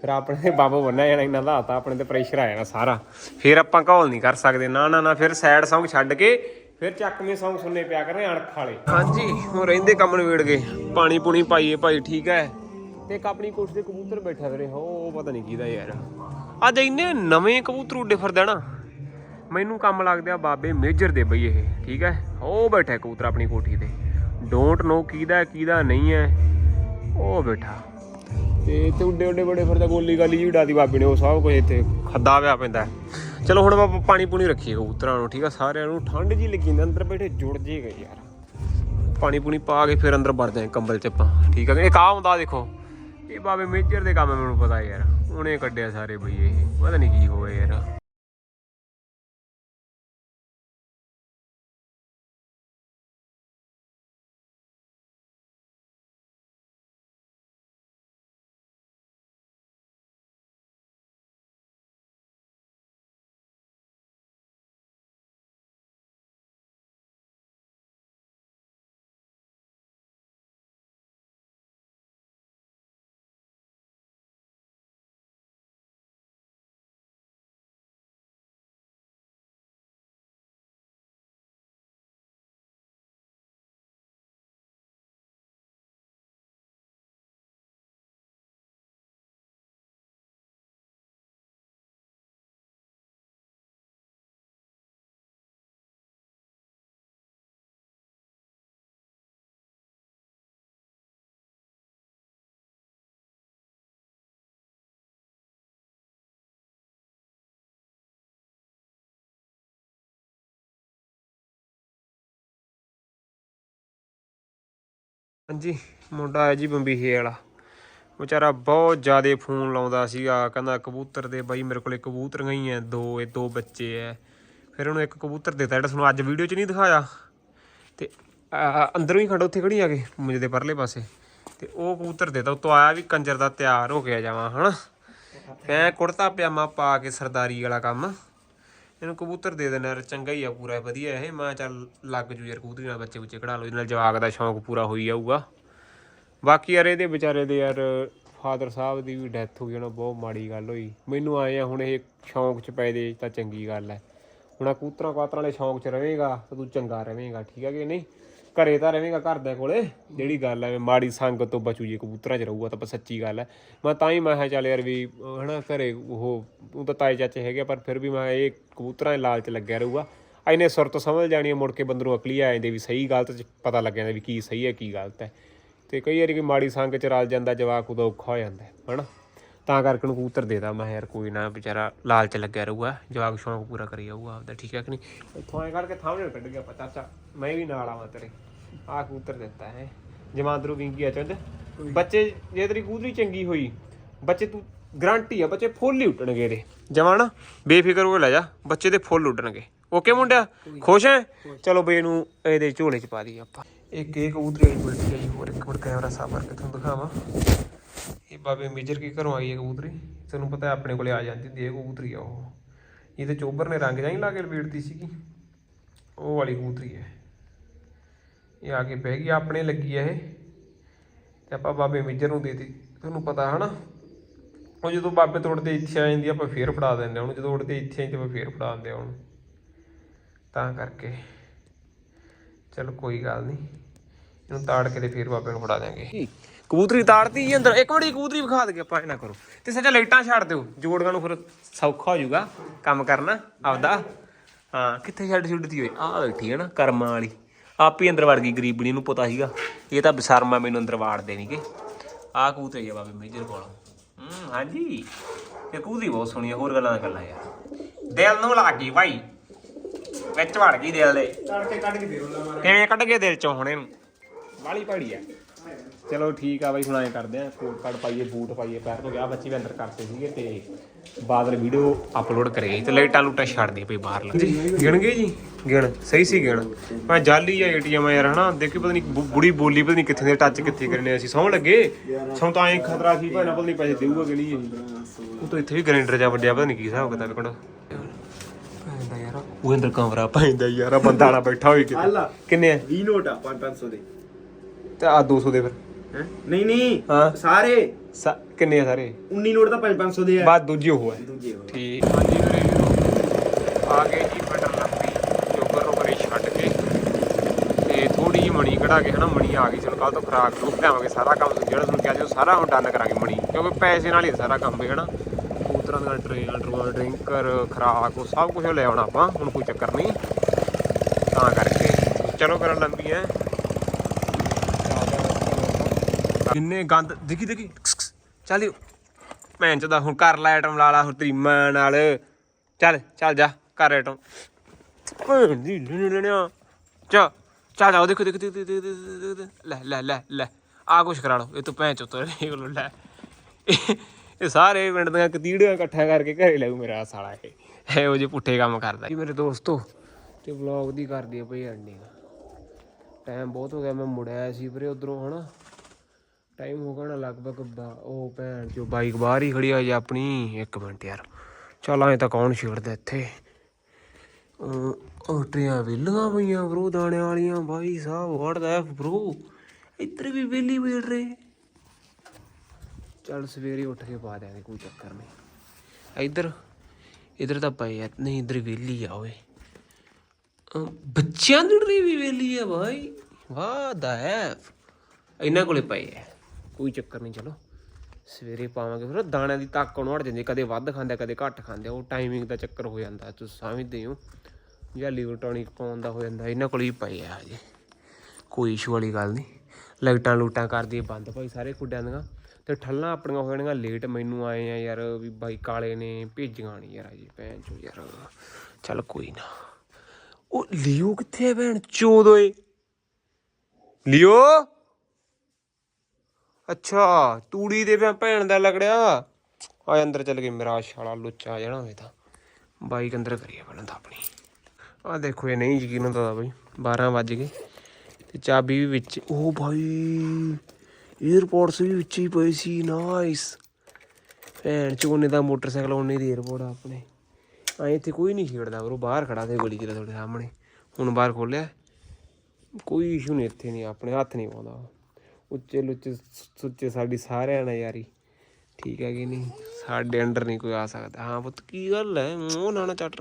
ਫਿਰ ਆਪਣੇ ਬਾਬਾ ਬੰਬ ਜਾਣਾ ਇਹਨਾਂ ਦਾ ਹਤਾ ਆਪਣੇ ਤੇ ਪ੍ਰੈਸ਼ਰ ਆ ਜਾਣਾ ਸਾਰਾ। ਫਿਰ ਆਪਾਂ ਘੋਲ ਨਹੀਂ ਕਰ ਸਕਦੇ। ਨਾ ਨਾ ਨਾ, ਫਿਰ ਸੈਡ ਸੌਂਗ ਛੱਡ ਕੇ, ਫਿਰ ਚੱਕਵੇਂ ਸੌਂਗ ਸੁਣਨੇ ਪਿਆ ਕਰਨੇ ਅਣਖ ਵਾਲੇ। ਹਾਂਜੀ, ਹੁਣ ਰਹਿੰਦੇ ਕੰਮ ਵੇੜ ਗਏ ਪਾਣੀ ਪੂਣੀ ਪਾਈਏ ਭਾਈ, ਠੀਕ ਹੈ। ਤੇ ਇੱਕ ਆਪਣੀ ਕੋਠੀ ਤੇ ਕਬੂਤਰ ਬੈਠਾ ਵੀਰੇ ਹੋ ਉਹ ਪਤਾ ਨਹੀਂ ਕਿਹਦਾ ਯਾਰ। ਅੱਜ ਇੰਨੇ ਨਵੇਂ ਕਬੂਤਰ ਉੱਡੇ ਫਿਰਦੇ ਨਾ ਮੈਨੂੰ ਕੰਮ ਲੱਗਦਾ ਆ ਬਾਬੇ ਮੇਜਰ ਦੇ ਬਈ ਇਹ ਠੀਕ ਹੈ? ਉਹ ਬੈਠਾ ਕਬੂਤਰ ਆਪਣੀ ਕੋਠੀ ਤੇ। ਡੋਂਟ ਨੋ ਕਿਹਦਾ ਕਿਹਦਾ ਨਹੀਂ ਹੈ ਉਹ ਬੈਠਾ। ਤੇ ਇੱਥੇ ਉੱਡੇ ਉੱਡੇ ਬੜੇ ਫਿਰਦਾ ਗੋਲੀ ਗਾਲੀ ਜੀ ਉਡਾਦੀ ਬਾਬੇ ਨੇ ਉਹ ਸਭ ਕੁਝ ਇੱਥੇ ਖੱਦਾ ਪਿਆ ਪੈਂਦਾ। ਚਲੋ ਹੁਣ ਆਪਾਂ ਪਾਣੀ ਪੂਣੀ ਰੱਖੀਏ ਕਬੂਤਰਾਂ ਨੂੰ ਠੀਕ ਆ? ਸਾਰਿਆਂ ਨੂੰ ਠੰਡ ਜੀ ਲੱਗੀ ਜਾਂਦੀ ਅੰਦਰ ਬੈਠੇ ਜੁੜ ਜੇਗਾ ਯਾਰ। ਪਾਣੀ ਪੂਣੀ ਪਾ ਕੇ ਫਿਰ ਅੰਦਰ ਵੜ ਜਾਏ ਕੰਬਲ ਚ ਆਪਾਂ ਠੀਕ ਆ? ਇਹ ਕਾ ਹੁੰਦਾ ਦੇਖੋ ਇਹ ਬਾਬੇ ਮੇਜਰ ਦੇ ਕੰਮ ਮੈਨੂੰ ਪਤਾ ਯਾਰ। ਉਹਨੇ ਕੱਢਿਆ ਸਾਰੇ ਬਈ ਇਹ। ਪਤਾ ਨਹੀਂ ਕੀ ਹੋਇਆ ਯਾਰ। ਹਾਂਜੀ ਮੁੰਡਾ ਆਇਆ ਜੀ ਬੰਬੀਹੇ ਵਾਲਾ। ਵਿਚਾਰਾ ਬਹੁਤ ਜ਼ਿਆਦਾ ਫੋਨ ਲਾਉਂਦਾ ਸੀਗਾ ਕਹਿੰਦਾ ਕਬੂਤਰ ਦੇ ਬਾਈ ਮੇਰੇ ਕੋਲੇ ਕਬੂਤਰੀਆਂ ਹੀ ਐ ਦੋ ਇਹ ਦੋ ਬੱਚੇ ਐ। ਫਿਰ ਉਹਨੂੰ ਇੱਕ ਕਬੂਤਰ ਦਿੱਤਾ ਜਿਹੜਾ ਤੁਹਾਨੂੰ ਅੱਜ ਵੀਡੀਓ 'ਚ ਨਹੀਂ ਦਿਖਾਇਆ। ਤੇ ਅੰਦਰੋਂ ਹੀ ਖੜਾ ਉੱਥੇ ਖੜੀ ਆ ਕੇ ਮੁੰਜੇ ਦੇ ਪਰਲੇ ਪਾਸੇ। ਤੇ ਉਹ ਕਬੂਤਰ ਦੇ ਤਾ ਉਤੋਂ ਆਇਆ ਵੀ ਕੰਜਰ ਦਾ ਤਿਆਰ ਹੋ ਗਿਆ ਜਾਵਾਂ ਹਨਾ। ਮੈਂ ਕੁੜਤਾ ਪਜਾਮਾ ਪਾ ਕੇ ਸਰਦਾਰੀ ਵਾਲਾ ਕੰਮ। ਇਹਨੂੰ ਕਬੂਤਰ ਦੇ ਦੇਣਾ ਯਾਰ ਚੰਗਾ ਹੀ ਆ ਪੂਰਾ, ਵਧੀਆ ਇਹ। ਮੈਂ ਕਿਹਾ ਚੱਲ ਲੱਗ ਜੂ ਯਾਰ ਕਬੂਤਰੀ ਨਾਲ, ਬੱਚੇ ਬੁੱਚੇ ਕਢਾ ਲਓ, ਇਹਦੇ ਨਾਲ ਜਵਾਕ ਦਾ ਸ਼ੌਂਕ ਪੂਰਾ ਹੋਈ ਜਾਊਗਾ। ਬਾਕੀ ਯਾਰ ਇਹਦੇ ਵਿਚਾਰੇ ਦੇ ਯਾਰ ਫਾਦਰ ਸਾਹਿਬ ਦੀ ਵੀ ਡੈਥ ਹੋ ਗਈ ਉਹਨਾਂ ਬਹੁਤ ਮਾੜੀ ਗੱਲ ਹੋਈ। ਮੈਨੂੰ ਆਏ ਆ, ਹੁਣ ਇਹ ਸ਼ੌਂਕ ਚ ਪੈ ਦੇ ਤਾਂ ਚੰਗੀ ਗੱਲ ਹੈ। ਹੁਣ ਆਹ ਕਬੂਤਰਾਂ ਕਾਤਰਾਂ ਵਾਲੇ ਸ਼ੌਂਕ ਚ ਰਹੇਗਾ, ਤਾਂ ਤੂੰ ਚੰਗਾ ਰਵੇਂਗਾ ਠੀਕ ਹੈ ਕਿ ਨਹੀਂ? ਘਰੇ ਤਾਂ ਰਹੇਗਾ ਘਰਦਿਆਂ ਕੋਲੇ। ਜਿਹੜੀ ਗੱਲ ਹੈ ਮਾੜੀ ਸੰਗਤ ਤੋਂ ਬਚੂ ਜੇ ਕਬੂਤਰਾਂ 'ਚ ਰਹੂਗਾ ਤਾਂ ਸੱਚੀ ਗੱਲ ਹੈ ਮੈਂ ਤਾਂ ਹੀ ਮੈਂ ਕਿਹਾ ਚੱਲ ਯਾਰ ਵੀ ਅਹ ਹਨਾ ਘਰੇ ਉਹ ਉਹ ਤਾਂ ਤਾਏ ਚਾਚੇ ਹੈਗੇ ਆ, ਪਰ ਫਿਰ ਵੀ ਮੈਂ ਇਹ ਕਬੂਤਰਾਂ ਦੇ ਲਾਲਚ ਲੱਗਿਆ ਰਹੂਗਾ। ਐਨੇ ਸੁਰਤ ਸਮਝ ਜਾਣੀ ਹੈ ਮੁੜ ਕੇ ਬੰਦੇ ਨੂੰ ਅਕਲੀ ਆ ਜਾਂਦੇ ਵੀ ਸਹੀ ਗਲਤ 'ਚ ਪਤਾ ਲੱਗ ਜਾਂਦਾ ਵੀ ਕੀ ਸਹੀ ਹੈ ਕੀ ਗਲਤ ਹੈ। ਤੇ ਕਈ ਵਾਰੀ ਕੋਈ ਮਾੜੀ ਸੰਗ 'ਚ ਰਲ ਜਾਂਦਾ ਜਵਾਕ ਉਦੋਂ ਔਖਾ ਹੋ ਜਾਂਦਾ ਹੈ, ਹਨਾ। ਤਾਂ ਕਰਕੇ ਨੂੰ ਕਬੂਤਰ ਦੇਦਾ ਮੈਂ ਯਾਰ ਕੋਈ ਨਾ ਵਿਚਾਰਾ ਲਾਲਚ ਲੱਗਿਆ ਰਹੂਗਾ ਜਵਾਕ ਸ਼ੌਂਕ ਪੂਰਾ ਕਰੀ ਜਾਊਗਾ ਆਪਦਾ ਠੀਕ ਹੈ ਕਿ ਨਹੀਂ? ਇੱਥੋਂ ਐ ਕਰਕੇ ਥਾਮਣੇ ਕੱਢ ਗਿਆ ਪਤਾ ਚਾਚਾ ਮੈਂ ਵੀ ਨਾਲ ਆਵਾਂ ਤੇਰੇ। ਆ ਕਬੂਤਰ ਦਿੱਤਾ ਹੈ। ਜਮਾਂਦਰੂ ਵਿੰਗੀ ਆ ਚੰਦ। ਬੱਚੇ ਜੇ ਤੇਰੀ ਕਬੂਤਰੀ ਚੰਗੀ ਹੋਈ ਬੱਚੇ ਤੂੰ ਗਰੰਟੀ ਆ ਬੱਚੇ ਫੁੱਲ ਹੀ ਉੱਡਣਗੇ ਇਹਦੇ। ਜਮਾਂ ਨਾ ਬੇਫਿਕਰ ਹੋ ਕੇ ਲੈ ਜਾ ਬੱਚੇ ਦੇ ਫੁੱਲ ਉੱਡਣਗੇ। ਓਕੇ ਮੁੰਡਿਆ? ਖੁਸ਼ ਹੈ? ਚਲੋ ਬਈ ਇਹਨੂੰ ਇਹਦੇ ਝੋਲੇ ਚ ਪਾ ਦਈਏ ਆਪਾਂ। ਇੱਕ ਇਹ ਕਬੂਤਰੀ ਆਈ ਬਲਟੀ ਆਈ ਹੋਰ ਇੱਕ ਮਿੰਟ ਕੈਮਰਾ ਸਾਫ਼ ਕਰਕੇ ਤੁਹਾਨੂੰ ਦਿਖਾਵਾਂ। ਬਾਬੇ ਮੇਜਰ ਕੀ ਘਰੋਂ ਆਈ ਹੈ ਕਬੂਤਰੀ? ਤੁਹਾਨੂੰ ਪਤਾ ਆਪਣੇ ਕੋਲੇ ਆ ਜਾਂਦੀ ਹੁੰਦੀ ਹੈ ਇਹ ਕਬੂਤਰੀ ਆ ਉਹ। ਇਹਦੇ ਚੋਬਰ ਨੇ ਰੰਗ ਜਾਈ ਲਾ ਕੇ ਲਪੇਟਦੀ ਸੀਗੀ। ਉਹ ਵਾਲੀ ਕਬੂਤਰੀ ਹੈ। ਇਹ ਆ ਕੇ ਬਹਿ ਗਈ, ਆਪਣੇ ਲੱਗੀ ਹੈ ਇਹ। ਤੇ ਆਪਾਂ ਬਾਬੇ ਮੇਜਰ ਨੂੰ ਦੇਤੀ। ਤੁਹਾਨੂੰ ਪਤਾ ਹਨਾ? ਉਹ ਜਦੋਂ ਬਾਬੇ ਤੋੜਦੇ ਇੱਥੇ ਆ ਜਾਂਦੀ, ਆਪਾਂ ਫੇਰ ਫੜਾ ਦਿੰਦੇ ਉਹਨੂੰ। ਜਦੋਂ ਉੜਦੇ ਇੱਥੇ ਆਈ ਤੇ ਆਪਾਂ ਫੇਰ ਫੜਾ ਦਿੰਦੇ ਆ ਉਹਨੂੰ। ਤਾਂ ਕਰਕੇ। ਚਲ ਕੋਈ ਗੱਲ ਨਹੀਂ ਇਹਨੂੰ ਤਾੜ ਕੇ ਤੇ ਫੇਰ ਬਾਬੇ ਨੂੰ ਫੜਾ ਦਿਆਂਗੇ। ਕਬੂਤਰੀ ਤਾੜਤੀ ਜੀ ਅੰਦਰ। ਇੱਕ ਮਿੰਟ ਕਬੂਤਰੀ ਵਿਖਾ ਦੇ ਆਪਾਂ ਇਹ ਨਾ ਕਰੋ। ਤੇ ਸੱਚਾ ਲਾਈਟਾਂ ਛੱਡ ਦਿਓ। ਜੋੜੀਆਂ ਨੂੰ ਫਿਰ ਸੌਖਾ ਹੋ ਜਾਊਗਾ ਕੰਮ ਕਰਨਾ ਆਪਦਾ। ਹਾਂ ਕਿੱਥੇ ਛੱਡ ਛੁੱਡਦੀ ਹੋਈ ਆਹ ਬੈਠੀ ਹੈ ਨਾ ਕਰਮਾਂ ਵਾਲੀ। ਆਪ ਹੀ ਅੰਦਰ ਵੜ ਗਈ ਗਰੀਬਣੀ ਨੂੰ ਪਤਾ ਸੀਗਾ। ਇਹ ਤਾਂ ਬਸਰਮਾ ਮੈਨੂੰ ਅੰਦਰ ਵਾੜ ਦੇਣਗੇ ਆਹ ਕਬੂਤਰੀ ਆ ਬਾਬੇ ਮੇਜਰ ਕੋਲ। ਹੂੰ ਹਾਂਜੀ। ਇਹ ਕਬੂਤਰੀ ਬਹੁਤ ਸੋਹਣੀ ਹੋਰ ਗੱਲਾਂ ਦਾ ਗੱਲਾਂ ਯਾਰ। ਦਿਲ ਨੂੰ ਲੱਗ ਗਈ ਭਾਈ। ਵਿੱਚ ਵੜ ਗਈ ਦਿਲ ਦੇ। ਕੱਢ ਕੇ ਕੱਢ ਕੇ ਦੇ ਰੋਲਾ ਮਾਰ। ਕਿਵੇਂ ਕੱਢ ਕੇ ਦਿਲ ਚੋਂ ਹੁਣ ਇਹਨੂੰ? ਬਾਲੀ ਭੜੀ ਆ। ਚਲੋ ਠੀਕ ਆ ਬਾਈ ਹੁਣ ਐਂ ਕਰਦੇ ਆ ਕੋਟ ਕਾਰਡ ਪਾਈਏ ਬੂਟ ਪਾਈਏ ਪੈਰ ਤੋਂ ਗਿਆ ਬੱਚੇ ਵੀ ਅੰਦਰ ਕਰਤੇ ਸੀਗੇ ਤੇ ਬਾਦਲ ਵੀਡੀਓ ਅਪਲੋਡ ਕਰੇਗੀ ਤੇ ਲਾਈਟਾਂ ਲੂਟਾਂ ਛੱਡ ਦੇ ਭਈ ਬਾਹਰ ਲੱਗ। ਜੀ ਗਿਣ ਗਏ ਜੀ? ਗਿਣ ਸਹੀ ਸੀ ਗਿਣ। ਮੈਂ ਜਾਲੀ ਜਾਂ ਏਟੀਐਮ ਯਾਰ ਹਨਾ? ਦੇਖੀ ਪਤਾ ਨਹੀਂ ਬੁੜੀ ਬੋਲੀ ਪਤਾ ਨਹੀਂ ਕਿੱਥੇ ਦੇ ਟੱਚ ਕਿੱਥੇ ਕਰਨੇ ਅਸੀਂ। ਸੌਂ ਲੱਗੇ? ਸੌਂ ਤਾਂ ਐਂ ਖਤਰਾ ਸੀ ਭਾਣਾ ਪਤਾ ਨਹੀਂ ਪੈਸੇ ਦੇਊਗਾ ਕਿ ਨਹੀਂ ਇਹ। ਉਹ ਤਾਂ ਇੱਥੇ ਵੀ ਗ੍ਰਾਈਂਡਰ ਜਾ ਵੱਡਿਆ ਪਤਾ ਨਹੀਂ ਕੀ ਹਿਸਾਬ ਕਿਤਾਬ ਕੋਣ ਪੈਂਦਾ ਯਾਰ। ਉਹ ਅੰਦਰ ਕਮਰਾ ਪੈਂਦਾ ਯਾਰ ਬੰਦਾ ਵਾਲਾ ਬੈਠਾ ਹੋਈ ਕਿਤੇ। ਕਿੰਨੇ ਆ? 20 ਨੋਟ ਆ 500 ਦੇ। ਤੇ ਆ 200 ਦੇ ਫਿਰ। ਹੈ? ਨਹੀਂ ਨਹੀਂ। ਹਾਂ। ਸਾਰੇ। ਸਾ- ਕਿੰਨੇ ਆ ਸਾਰੇ? 19 ਨੋਟ ਤਾਂ 500 ਦੇ ਆ। ਬਾਅਦ ਦੂਜੀ ਉਹ ਹੈ। ਦੂਜੇ ਹੋਰ। ਠੀਕ। ਹਾਂਜੀ ਵੀਰੇ ਆ ਗਏ ਜੀ ਬਟਰ ਲੰਬੀ ਜੋਗਰ ਨੂੰ ਘਰੇ ਛੱਡ ਕੇ। ਤੇ ਥੋੜੀ ਜਿਹੀ ਮਣੀ ਕਢਾ ਕੇ ਹਨਾ ਮਣੀ ਆ ਗਈ ਚਲੋ ਕੱਲ ਤੋਂ ਖਰਾਕ ਖਰੂਕ ਲਿਆਵਾਂਗੇ ਸਾਰਾ ਕੰਮ ਜਿਹੜਾ ਤੁਹਾਨੂੰ ਕਿਹਾ ਸੀ ਉਹ ਸਾਰਾ ਹੁਣ ਡਨ ਕਰਾਂਗੇ ਮਣੀ। ਕਿਉਂਕਿ ਪੈਸੇ ਨਾਲ ਹੀ ਸਾਰਾ ਕੰਮ ਹੈ ਹਨਾ। ਕਬੂਤਰਾਂ ਦਾ ਟ੍ਰੇਨ ਟਰੂਨ ਡਰਿੰਕਰ ਖਰਾਕ ਉਹ ਸਭ ਕੁਝ ਲੈ ਆਉਣਾ ਆਪਾਂ ਹੁਣ ਕੋਈ ਚੱਕਰ ਨਹੀਂ। ਤਾਂ ਕਰਕੇ। ਚਲੋ ਕਰਨ ਲੰਬੀ ਹੈ। ਕਿੰਨੇ ਗੰਦ, ਦੇਖੀ ਦੇਖੀ ਚੱਲ ਭੈਣ ਚੋਦਾ ਹੁਣ ਕਰ ਲੈ ਆਈਟਮ ਲਾ ਲਾ, ਹੁਣ ਤੇਰੀ ਮਾਂ ਨਾਲ। ਚੱਲ ਚੱਲ ਜਾ ਕਰ ਆਈਟਮ ਭੈਣ ਦੀ ਲੈਣੇ ਲੈਣਿਆ ਚਾ ਚੱਲ ਜਾ ਦੇਖੋ ਦੇਖੋ ਲੈ ਲੈ ਲੈ ਲੈ। ਆ ਕੁਛ ਕਰਾ ਲਓ, ਇਹ ਤੂੰ ਭੈਣ ਚੋਤਾ ਇਹ ਕੋਲ ਲੈ ਇਹ- ਇਹ ਸਾਰੇ ਪਿੰਡ ਦੀਆਂ ਕਤੀੜੀਆਂ ਇਕੱਠਾ ਕਰਕੇ ਘਰੇ ਲੈ ਮੇਰਾ ਸਾਲਾ ਇਹ। ਇਹੋ ਜਿਹੇ ਪੁੱਠੇ ਕੰਮ ਕਰਦਾ ਜੀ ਮੇਰੇ ਦੋਸਤੋ, ਤੇ ਵਲੌਗ ਦੀ ਕਰਦੀ ਆ ਭਈ ਐਂਡਿੰਗ ਟਾਈਮ ਬਹੁਤ ਹੋ ਗਿਆ, ਮੈਂ ਮੁੜਿਆ ਸੀ ਵੀਰੇ ਉਧਰੋਂ, ਹਨਾ? ਟਾਈਮ ਹੋ ਗਿਆ ਨਾ ਲਗਭਗ ਬਾ- ਉਹ ਭੈਣ ਜੋ ਬਾਈਕ ਬਾਹਰ ਹੀ ਖੜੀ ਆ ਜੀ ਆਪਣੀ। ਇੱਕ ਮਿੰਟ ਯਾਰ। ਚੱਲ ਐ ਤਾਂ ਕੌਣ ਛੇੜਦਾ ਇੱਥੇ? ਉਹ ਟਰੀਆਂ ਵੇਲੀਆਂ ਪਈਆਂ ਬਰੋ ਦਾਣੇ ਵਾਲੀਆਂ। ਬਾਈ ਸਾਹਿਬ ਵਾਟ ਦਾ ਬਰੋ ਇੱਧਰ ਵੀ ਵਿਹਲੀ ਵੇੜ ਰਹੇ। ਚੱਲ ਸਵੇਰੇ ਉੱਠ ਕੇ ਪਾ ਦਿਆਂਗੇ ਕੋਈ ਚੱਕਰ ਨਹੀਂ। ਇੱਧਰ ਇੱਧਰ ਤਾਂ ਪਏ ਆ। ਨਹੀਂ, ਇੱਧਰ ਵਿਹਲੀ ਆ ਓਏ। ਅਹ, ਬੱਚਿਆਂ ਦੀ ਟਰੀ ਵੀ ਵਿਹਲੀ ਆ ਬਾਈ। ਵਾਹ, ਦਾ ਹੈ। ਇਹਨਾਂ ਕੋਲੇ ਪਏ ਆ। ਕੋਈ ਚੱਕਰ ਨਹੀਂ, ਚਲੋ। ਸਵੇਰੇ ਪਾਵਾਂਗੇ ਫਿਰ। ਉਹ ਦਾਣਿਆਂ ਦੀ ਤਾਕਤ ਨੂੰ ਹਟ ਜਾਂਦੀ ਕਦੇ ਵੱਧ ਖਾਂਦੇ, ਕਦੇ ਘੱਟ ਖਾਂਦੇ। ਉਹ ਟਾਈਮਿੰਗ ਦਾ ਚੱਕਰ ਹੋ ਜਾਂਦਾ। ਤੁਸੀਂ ਸਮਝਦੇ ਹੋ? ਜਾਂ ਲੀਵਰ ਟੌਨਿਕ ਪਾਉਣ ਦਾ ਹੋ ਜਾਂਦਾ। ਇਹਨਾਂ ਕੋਲ ਹੀ ਪਏ ਆ ਹਜੇ। ਕੋਈ ਇਸ਼ੂ ਵਾਲੀ ਗੱਲ ਨਹੀਂ। ਲਾਈਟਾਂ ਲੂਟਾਂ ਕਰਦੀ ਬੰਦ ਭਾਈ ਸਾਰੇ ਖੁੱਡਿਆਂ ਦੀਆਂ। ਤੇ ਠੱਲਾਂ ਆਪਣੀਆਂ ਹੋ ਜਾਣਗੀਆਂ ਲੇਟ ਮੈਨੂੰ ਆਏ ਆ ਯਾਰ, ਵੀ ਬਾਈ ਕਾਲੇ ਨੇ, ਭੇਜੀਆਂ ਨਹੀਂ ਯਾਰ ਅਜੇ ਭੈਣ ਚੋ ਯਾਰ। ਚੱਲ ਕੋਈ ਨਾ। ਉਹ ਲਿਓ ਕਿੱਥੇ ਹੈ ਭੈਣ? ਚੋਦ ਓਏ। ਲਿਓ। ਅੱਛਾ, ਤੂੜੀ ਦੇ ਪਿਆ ਭੈਣ ਦਾ ਲਗੜਿਆ। ਆ ਅੰਦਰ ਚੱਲ ਗਏ ਮੇਰਾ ਸ਼ਾਲਾ ਲੁੱਚਾ ਜਣਾ ਹੋਏ ਤਾਂ। ਬਾਈਕ ਅੰਦਰ ਕਰੀਏ ਪਹਿਲਾਂ ਤਾਂ ਆਪਣੀ। ਆ ਦੇਖੋ, ਇਹ ਨਹੀਂ ਯਕੀਨ ਹੁੰਦਾ ਬਾਈ। 12 ਵਜ ਗਏ ਤੇ ਚਾਬੀ ਵੀ ਵਿੱਚ ਉਹ ਬਾਈ 에어ਪੋਰਟਸ ਵੀ ਵਿੱਚ ਹੀ ਪਈ ਸੀ ਨਾਈਸ ਭੈਣ ਚੋਨੇ ਦਾ ਮੋਟਰਸਾਈਕਲ ਉਹਨੇ ਦੀ 에어ਪੋਰਟ ਆਪਣੇ। ਐ ਇੱਥੇ ਕੋਈ ਨਹੀਂ ਖੇਡਦਾ ਬਰੋ ਬਾਹਰ ਖੜਾ ਤੇ ਗਲੀ ਕਿਰੇ ਤੁਹਾਡੇ ਸਾਹਮਣੇ। ਹੁਣ ਬਾਹਰ ਖੋਲਿਆ ਕੋਈ ਇਸ਼ੂ ਨਹੀਂ, ਇੱਥੇ ਨਹੀਂ, ਆਪਣੇ ਹੱਥ ਨਹੀਂ ਪਾਉਂਦਾ। ਉੱਚੇ ਲੁੱਚੇ ਸੁੱਚੇ ਸਾਡੀ ਸਾਰਿਆਂ ਨਾਲ ਯਾਰੀ। ਠੀਕ ਹੈ ਕਿ ਨਹੀਂ? ਸਾਡੇ ਅੰਡਰ ਨਹੀਂ ਕੋਈ ਆ ਸਕਦਾ। ਹਾਂ ਪੁੱਤ, ਕੀ ਗੱਲ ਹੈ? ਉਹ ਨਾ ਨਾ ਚੱਟ